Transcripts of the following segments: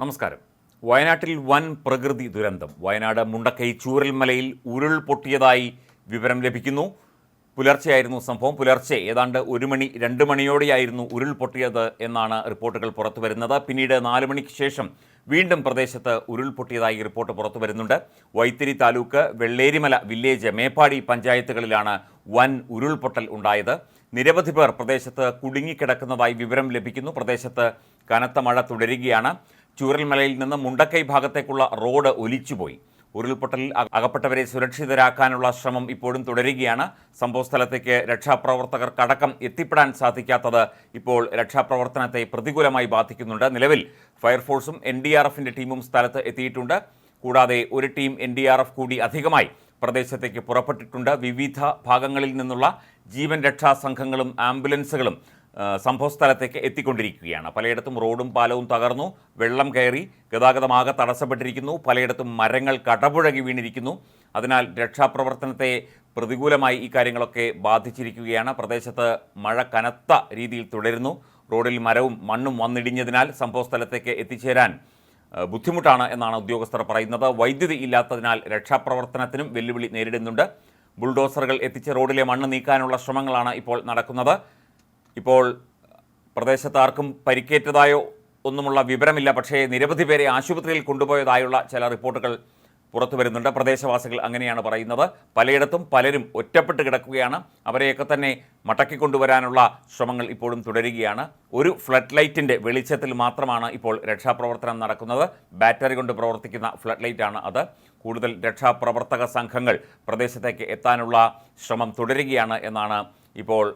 നമസ്കാരം. വയനാട്ടിൽ വൻ പ്രകൃതി ദുരന്തം. വയനാട് മുണ്ടക്കൈ ചൂരൽമലയിൽ ഉരുൾപൊട്ടിയതായി വിവരം ലഭിക്കുന്നു. പുലർച്ചെയായിരുന്നു സംഭവം. പുലർച്ചെ ഏതാണ്ട് ഒരു മണി രണ്ട് മണിയോടെയായിരുന്നു ഉരുൾപൊട്ടിയത് എന്നാണ് റിപ്പോർട്ടുകൾ പുറത്തു വരുന്നത്. പിന്നീട് നാല് മണിക്ക് ശേഷം വീണ്ടും പ്രദേശത്ത് ഉരുൾപൊട്ടിയതായി റിപ്പോർട്ട് പുറത്തു വരുന്നുണ്ട്. വൈത്തിരി താലൂക്ക് വെള്ളേരിമല വില്ലേജ് മേപ്പാടി പഞ്ചായത്തുകളിലാണ് വൻ ഉരുൾപൊട്ടൽ ഉണ്ടായത്. നിരവധി പേർ പ്രദേശത്ത് കുടുങ്ങിക്കിടക്കുന്നതായി വിവരം ലഭിക്കുന്നു. പ്രദേശത്ത് കനത്ത മഴ തുടരുകയാണ്. ചൂരൽമലയിൽ നിന്ന് മുണ്ടക്കൈ ഭാഗത്തേക്കുള്ള റോഡ് ഒലിച്ചുപോയി. ഉരുൾപൊട്ടലിൽ അകപ്പെട്ടവരെ സുരക്ഷിതരാക്കാനുള്ള ശ്രമം ഇപ്പോഴും തുടരുകയാണ്. സംഭവസ്ഥലത്തേക്ക് രക്ഷാപ്രവർത്തകർക്കടക്കം എത്തിപ്പെടാൻ സാധിക്കാത്തത് ഇപ്പോൾ രക്ഷാപ്രവർത്തനത്തെ പ്രതികൂലമായി ബാധിക്കുന്നുണ്ട്. നിലവിൽ ഫയർഫോഴ്സും എൻ ഡി ആർ എഫിന്റെ ടീമും സ്ഥലത്ത് എത്തിയിട്ടുണ്ട്. കൂടാതെ ഒരു team N D R F കൂടി അധികമായി പ്രദേശത്തേക്ക് പുറപ്പെട്ടിട്ടുണ്ട്. വിവിധ ഭാഗങ്ങളിൽ നിന്നുള്ള ജീവൻ രക്ഷാ സംഘങ്ങളും ആംബുലൻസുകളും സംഭവസ്ഥലത്തേക്ക് എത്തിക്കൊണ്ടിരിക്കുകയാണ്. പലയിടത്തും റോഡും പാലവും തകർന്നു. വെള്ളം കയറി ഗതാഗതമാകെ തടസ്സപ്പെട്ടിരിക്കുന്നു. പലയിടത്തും മരങ്ങൾ കടപുഴകി വീണിരിക്കുന്നു. അതിനാൽ രക്ഷാപ്രവർത്തനത്തെ പ്രതികൂലമായി ഈ കാര്യങ്ങളൊക്കെ ബാധിച്ചിരിക്കുകയാണ്. പ്രദേശത്ത് മഴ കനത്ത രീതിയിൽ തുടരുന്നു. റോഡിൽ മരവും മണ്ണും വന്നിടിഞ്ഞതിനാൽ സംഭവസ്ഥലത്തേക്ക് എത്തിച്ചേരാൻ ബുദ്ധിമുട്ടാണ് എന്നാണ് ഉദ്യോഗസ്ഥർ പറയുന്നത്. വൈദ്യുതി ഇല്ലാത്തതിനാൽ രക്ഷാപ്രവർത്തനത്തിനും വെല്ലുവിളി നേരിടുന്നുണ്ട്. ബുൾഡോസറുകൾ എത്തിച്ച് റോഡിലെ മണ്ണ് നീക്കാനുള്ള ശ്രമങ്ങളാണ് ഇപ്പോൾ നടക്കുന്നത്. ഇപ്പോൾ പ്രദേശത്ത് ആർക്കും പരിക്കേറ്റതായോ ഒന്നുമുള്ള വിവരമില്ല. പക്ഷേ നിരവധി പേരെ ആശുപത്രിയിൽ കൊണ്ടുപോയതായുള്ള ചില റിപ്പോർട്ടുകൾ പുറത്തു വരുന്നുണ്ട്. പ്രദേശവാസികൾ അങ്ങനെയാണ് പറയുന്നത്. പലയിടത്തും പലരും ഒറ്റപ്പെട്ട് കിടക്കുകയാണ്. അവരെയൊക്കെ തന്നെ മടക്കി കൊണ്ടുവരാനുള്ള ശ്രമങ്ങൾ ഇപ്പോഴും തുടരുകയാണ്. ഒരു ഫ്ലഡ് ലൈറ്റിന്റെ വെളിച്ചത്തിൽ മാത്രമാണ് ഇപ്പോൾ രക്ഷാപ്രവർത്തനം നടക്കുന്നത്. ബാറ്ററി കൊണ്ട് പ്രവർത്തിക്കുന്ന ഫ്ലഡ് ലൈറ്റാണ് അത്. കൂടുതൽ രക്ഷാപ്രവർത്തക സംഘങ്ങൾ പ്രദേശത്തേക്ക് എത്താനുള്ള ശ്രമം തുടരുകയാണ് എന്നാണ് ഇപ്പോൾ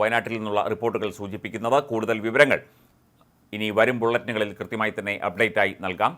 വയനാട്ടിൽ നിന്നുള്ള റിപ്പോർട്ടുകൾ സൂചിപ്പിക്കുന്നത് കൂടുതൽ വിവരങ്ങൾ ഇനി വരും ബുള്ളറ്റിനുകളിൽ കൃത്യമായി തന്നെ അപ്ഡേറ്റായി നൽകാം.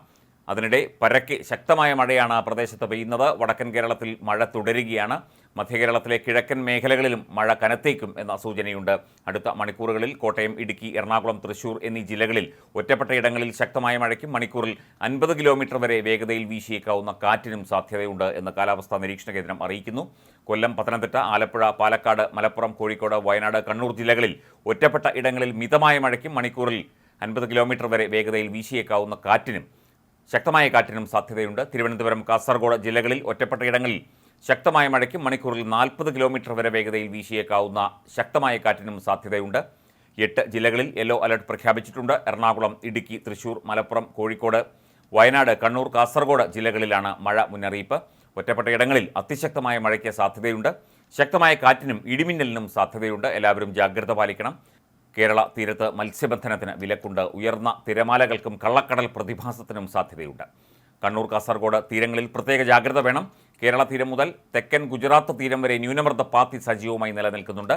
അതിനിടെ പരക്കെ ശക്തമായ മഴയാണ് പ്രദേശത്ത് പെയ്യുന്നത്. വടക്കൻ കേരളത്തിൽ മഴ തുടരുകയാണ്. മധ്യകേരളത്തിലെ കിഴക്കൻ മേഖലകളിലും മഴ കനത്തേക്കും എന്ന സൂചനയുണ്ട്. അടുത്ത മണിക്കൂറുകളിൽ കോട്ടയം ഇടുക്കി എറണാകുളം തൃശൂർ എന്നീ ജില്ലകളിൽ ഒറ്റപ്പെട്ട ഇടങ്ങളിൽ ശക്തമായ മഴയ്ക്കും മണിക്കൂറിൽ അൻപത് കിലോമീറ്റർ വരെ വേഗതയിൽ വീശിയേക്കാവുന്ന കാറ്റിനും സാധ്യതയുണ്ട് എന്ന് കാലാവസ്ഥാ നിരീക്ഷണ കേന്ദ്രം അറിയിക്കുന്നു. കൊല്ലം പത്തനംതിട്ട ആലപ്പുഴ പാലക്കാട് മലപ്പുറം കോഴിക്കോട് വയനാട് കണ്ണൂർ ജില്ലകളിൽ ഒറ്റപ്പെട്ട ഇടങ്ങളിൽ മിതമായ മഴയ്ക്കും മണിക്കൂറിൽ അൻപത് കിലോമീറ്റർ വരെ വേഗതയിൽ വീശിയേക്കാവുന്ന കാറ്റിനും ശക്തമായ കാറ്റിനും സാധ്യതയുണ്ട്. തിരുവനന്തപുരം കാസർഗോഡ് ജില്ലകളിൽ ഒറ്റപ്പെട്ട ഇടങ്ങളിൽ ശക്തമായ മഴയ്ക്കും മണിക്കൂറിൽ നാൽപ്പത് കിലോമീറ്റർ വരെ വേഗതയിൽ വീശിയേക്കാവുന്ന ശക്തമായ കാറ്റിനും സാധ്യതയുണ്ട്. എട്ട് ജില്ലകളിൽ യെല്ലോ അലർട്ട് പ്രഖ്യാപിച്ചിട്ടുണ്ട്. എറണാകുളം ഇടുക്കി തൃശൂർ മലപ്പുറം കോഴിക്കോട് വയനാട് കണ്ണൂർ കാസർഗോഡ് ജില്ലകളിലാണ് മഴ മുന്നറിയിപ്പ്. ഒറ്റപ്പെട്ട ഇടങ്ങളിൽ അതിശക്തമായ മഴയ്ക്ക് സാധ്യതയുണ്ട്. ശക്തമായ കാറ്റിനും ഇടിമിന്നലിനും സാധ്യതയുണ്ട്. എല്ലാവരും ജാഗ്രത പാലിക്കണം. കേരള തീരത്ത് മത്സ്യബന്ധനത്തിന് വിലക്കുണ്ട്. ഉയർന്ന തിരമാലകൾക്കും കള്ളക്കടൽ പ്രതിഭാസത്തിനും സാധ്യതയുണ്ട്. കണ്ണൂർ കാസർഗോഡ് തീരങ്ങളിൽ പ്രത്യേക ജാഗ്രത വേണം. കേരള തീരം മുതൽ തെക്കൻ ഗുജറാത്ത് തീരം വരെ ന്യൂനമർദ്ദ പാത്തി സജീവമായി നിലനിൽക്കുന്നുണ്ട്.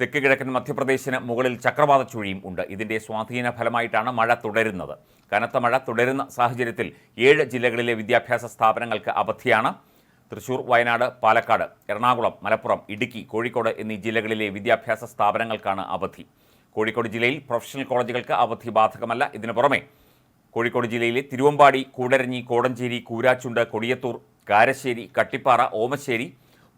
തെക്ക് കിഴക്കൻ മധ്യപ്രദേശിന് മുകളിൽ ചക്രവാത ചുഴിയും ഉണ്ട്. ഇതിന്റെ സ്വാധീന ഫലമായിട്ടാണ് മഴ തുടരുന്നത്. കനത്ത മഴ തുടരുന്ന സാഹചര്യത്തിൽ ഏഴ് ജില്ലകളിലെ വിദ്യാഭ്യാസ സ്ഥാപനങ്ങൾക്ക് അവധിയാണ്. തൃശൂർ വയനാട് പാലക്കാട് എറണാകുളം മലപ്പുറം ഇടുക്കി കോഴിക്കോട് എന്നീ ജില്ലകളിലെ വിദ്യാഭ്യാസ സ്ഥാപനങ്ങൾക്കാണ് അവധി. കോഴിക്കോട് ജില്ലയിൽ പ്രൊഫഷണൽ കോളേജുകൾക്ക് അവധി ബാധകമല്ല. ഇതിനു പുറമെ കോഴിക്കോട് ജില്ലയിലെ തിരുവമ്പാടി കൂടരഞ്ഞി കോടഞ്ചേരി കൂരാച്ചുണ്ട് കൊടിയത്തൂർ കാരശ്ശേരി കട്ടിപ്പാറ ഓമശ്ശേരി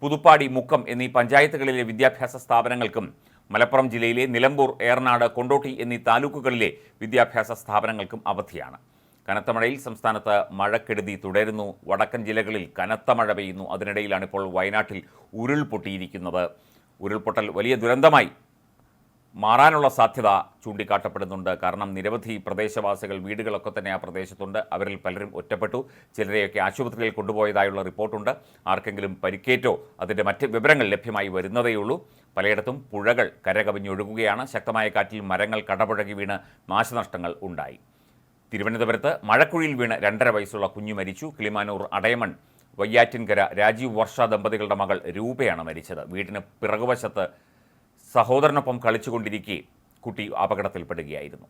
പുതുപ്പാടി മുക്കം എന്നീ പഞ്ചായത്തുകളിലെ വിദ്യാഭ്യാസ സ്ഥാപനങ്ങൾക്കും മലപ്പുറം ജില്ലയിലെ നിലമ്പൂർ ഏറനാട് കൊണ്ടോട്ടി എന്നീ താലൂക്കുകളിലെ വിദ്യാഭ്യാസ സ്ഥാപനങ്ങൾക്കും അവധിയാണ്. കനത്ത മഴയിൽ സംസ്ഥാനത്ത് മഴക്കെടുതി തുടരുന്നു. വടക്കൻ ജില്ലകളിൽ കനത്ത മഴ പെയ്യുന്നു. അതിനിടയിലാണ് ഇപ്പോൾ വയനാട്ടിൽ ഉരുൾപൊട്ടിയിരിക്കുന്നത്. ഉരുൾപൊട്ടൽ വലിയ ദുരന്തമായി മാറാനുള്ള സാധ്യത ചൂണ്ടിക്കാട്ടപ്പെടുന്നുണ്ട്. കാരണം നിരവധി പ്രദേശവാസികൾ വീടുകളൊക്കെ തന്നെ ആ പ്രദേശത്തുണ്ട്. അവരിൽ പലരും ഒറ്റപ്പെട്ടു. ചിലരെയൊക്കെ ആശുപത്രിയിൽ കൊണ്ടുപോയതായുള്ള റിപ്പോർട്ടുണ്ട്. ആർക്കെങ്കിലും പരിക്കേറ്റോ അതിന്റെ മറ്റ് വിവരങ്ങൾ ലഭ്യമായി വരുന്നതേയുള്ളൂ പലയിടത്തും പുഴകൾ കരകവിഞ്ഞൊഴുകുകയാണ്. ശക്തമായ കാറ്റിൽ മരങ്ങൾ കടപുഴകി വീണ് നാശനഷ്ടങ്ങൾ ഉണ്ടായി. തിരുവനന്തപുരത്ത് മഴക്കുഴിയിൽ വീണ് രണ്ടര വയസ്സുള്ള കുഞ്ഞു മരിച്ചു. കിളിമാനൂർ അടയമൺ വയ്യാറ്റിൻകര രാജീവ് വർഷ ദമ്പതികളുടെ മകൾ രൂപയാണ് മരിച്ചത്. വീടിന് പിറകുവശത്ത് സഹോദരനൊപ്പം കളിച്ചുകൊണ്ടിരിക്കെ കുട്ടി അപകടത്തിൽപ്പെടുകയായിരുന്നു.